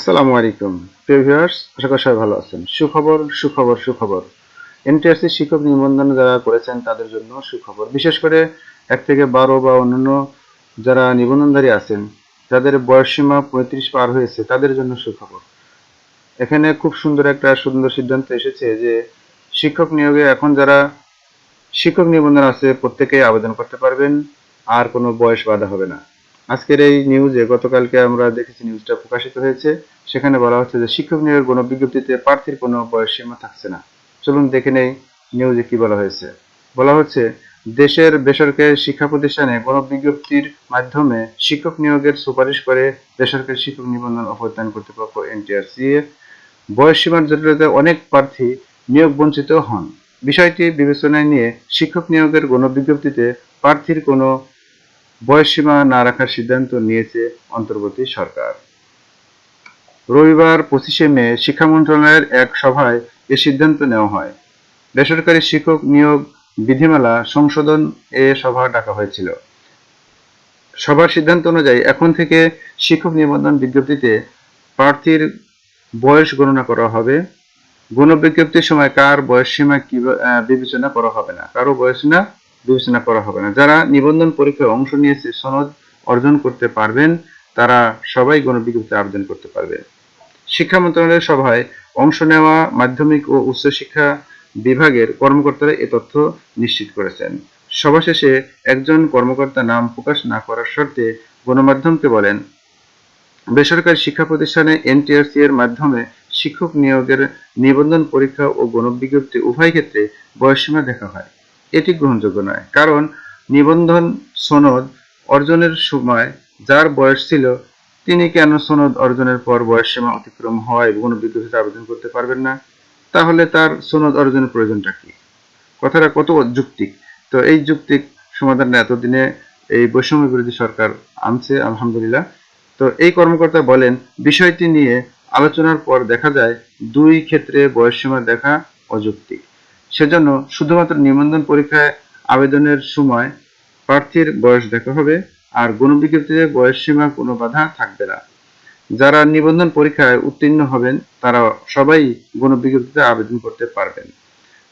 আসসালামু আলাইকুম। প্রিয় ভিউয়ার্স, আশা করি সবাই ভালো আছেন। সুখবর সুখবর সুখবর। এনটিআরসি শিক্ষক নিবন্ধন যারা করেছেন, তাদের জন্য সুখবর। বিশেষ করে এক থেকে বারো বা অন্যান্য যারা নিবন্ধনধারী আছেন, যাদের বয়সসীমা পঁয়ত্রিশ পার হয়েছে, তাদের জন্য সুখবর। এখানে খুব সুন্দর একটা সুন্দর সিদ্ধান্ত এসেছে যে শিক্ষক নিয়োগে এখন যারা শিক্ষক নিবন্ধন আছে, প্রত্যেকেই আবেদন করতে পারবেন, আর কোনো বয়স বাধা হবে না। আজকের এই নিউজে গতকালকে আমরা দেখেছি নিউজটা প্রকাশিত হয়েছে। সেখানে বলা হচ্ছে যে শিক্ষক নিয়োগের কোনো বিজ্ঞপ্তিতে প্রার্থীর কোনো বয়স সীমা থাকছে না। চলুন দেখে নেই নিউজে কি বলা হয়েছে। বলা হচ্ছে, দেশের বেসরকারি শিক্ষা প্রতিষ্ঠানে কোনো বিজ্ঞপ্তির মাধ্যমে শিক্ষক নিয়োগের সুপারিশ করে বেসরকারি শিক্ষক নিবন্ধন অভ্যর্থন কর্তৃপক্ষ এনটিআরসি এর বয়স সীমার জটিলতায় অনেক প্রার্থী নিয়োগ বঞ্চিত হন। বিষয়টি বিবেচনায় নিয়ে শিক্ষক নিয়োগের গণবিজ্ঞপ্তিতে প্রার্থীর কোনো বয়সসীমা না রাখার সিদ্ধান্ত নিয়েছে অন্তর্বর্তী সরকার। রবিবার পঁচিশে মে শিক্ষা মন্ত্রণালয়ের এক সভায় এ সিদ্ধান্ত নেওয়া হয়। বেসরকারি শিক্ষক নিয়োগ বিধিমালা সংশোধন এ সভা ডাকা হয়েছিল। সভার সিদ্ধান্ত অনুযায়ী এখন থেকে শিক্ষক নিবন্ধন বিজ্ঞপ্তিতে প্রার্থীর বয়স গণনা করা হবে। গণবিজ্ঞপ্তির সময় কার বয়স সীমা কি বিবেচনা করা হবে না। কারও বয়স না বিবেচনা করা হবে না। যারা নিবন্ধন পরীক্ষায় অংশ নিয়েছে, সনদ অর্জন করতে পারবেন, তারা সবাই গণবিজ্ঞপ্তিতে আবেদন করতে পারবে। শিক্ষা মন্ত্রণালয়ের সভায় অংশ নেওয়া মাধ্যমিক ও উচ্চশিক্ষা বিভাগের কর্মকর্তারা এ তথ্য নিশ্চিত করেছেন। সভা শেষে একজন কর্মকর্তা নাম প্রকাশ না করার শর্তে গণমাধ্যমকে বলেন, বেসরকারি শিক্ষা প্রতিষ্ঠানে এনটিআরসি এর মাধ্যমে শিক্ষক নিয়োগের নিবন্ধন পরীক্ষা ও গণবিজ্ঞপ্তি উভয় ক্ষেত্রে বয়সসীমা দেখা হয়। এটি গ্রহণযোগ্য নয়। কারণ নিবন্ধন সনদ অর্জনের সময় যার বয়স ছিল, তিনি কেন সনদ অর্জনের পর বয়সসীমা অতিক্রম হওয়ায় গণবিজ্ঞপ্তিতে আবেদন করতে পারবেন না? তাহলে তার সনদ অর্জনের প্রয়োজনটা কি? কথাটা কত যুক্তিক তো এই যুক্তিক সমাধান এতদিনে এই বৈষম্য বিরোধী সরকার আনছে, আলহামদুলিল্লাহ। তো এই কর্মকর্তা বলেন, বিষয়টি নিয়ে আলোচনার পর দেখা যায় দুই ক্ষেত্রে বয়সসীমা দেখা অযৌক্তিক। সেজন্য শুধুমাত্র নিবন্ধন পরীক্ষায় আবেদনের সময় প্রার্থীর বয়স দেখা হবে আর গণবিজ্ঞপ্তিতে বয়স সীমা কোনো বাধা থাকবে না। যারা নিবন্ধন পরীক্ষায় উত্তীর্ণ হবেন, তারা সবাই গণবিজ্ঞপ্তিতে আবেদন করতে পারবেন।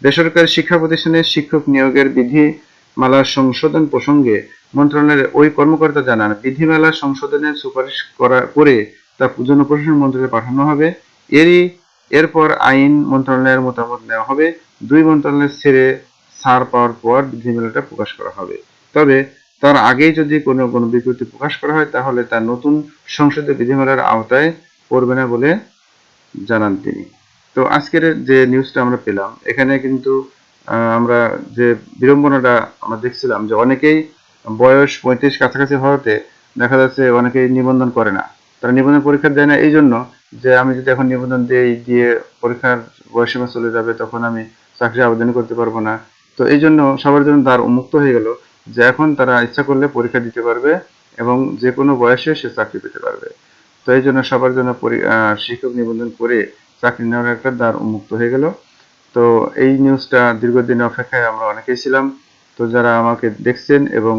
বেসরকারি শিক্ষা প্রতিষ্ঠানে শিক্ষক নিয়োগের বিধিমালা সংশোধন প্রসঙ্গে মন্ত্রণালয়ের ওই কর্মকর্তা জানান বিধিমালা সংশোধনের সুপারিশ করা, করে তা জনপ্রশাসন মন্ত্রণালয়ে পাঠানো হবে। এরই, এরপর আইন মন্ত্রণালয়ের মতামত নেওয়া হবে। দুই মন্ত্রণালয় ছেড়ে ছাড় পাওয়ার পর বিধিমালাটা প্রকাশ করা হবে। তবে তার আগেই যদি কোনো কোনো বিজ্ঞপ্তি প্রকাশ করা হয়, তাহলে তার নতুন সংসদীয় বিধিমালার আওতায় পড়বে না বলে জানান তিনি। তো আজকের যে নিউজটা আমরা পেলাম, এখানে কিন্তু আমরা যে বিড়ম্বনাটা আমরা দেখছিলাম যে অনেকেই বয়স পঁয়ত্রিশ কাছাকাছি হওয়াতে দেখা যাচ্ছে অনেকেই নিবন্ধন করে না। তারা নিবন্ধন পরীক্ষা দেয় না এই জন্য যে আমি যদি এখন নিবন্ধন দিই, দিয়ে পরীক্ষার বয়সীমা চলে যাবে, তখন আমি চাকরি আবেদন করতে পারব না। তো এই জন্য সবার জন্য দ্বার উন্মুক্ত হয়ে গেল যে এখন তারা ইচ্ছা করলে পরীক্ষা দিতে পারবে এবং যে কোনো বয়সে সে চাকরি পেতে পারবে। তো এই জন্য সবার জন্য শিক্ষক নিবন্ধন করে চাকরি নেওয়ার একটা দ্বার উন্মুক্ত হয়ে গেল। তো এই নিউজটা দীর্ঘদিন অপেক্ষায় আমরা অনেকেই ছিলাম। তো যারা আমাকে দেখছেন এবং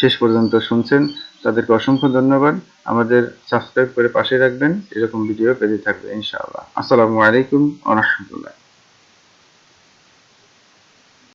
শেষ পর্যন্ত শুনছেন, তাদেরকে অসংখ্য ধন্যবাদ। আমাদের সাবস্ক্রাইব করে পাশে রাখবেন। এরকম ভিডিও পেতে থাকবে, ইনশাআল্লাহ। আসসালামু আলাইকুম আ রহমতুল্লাহ।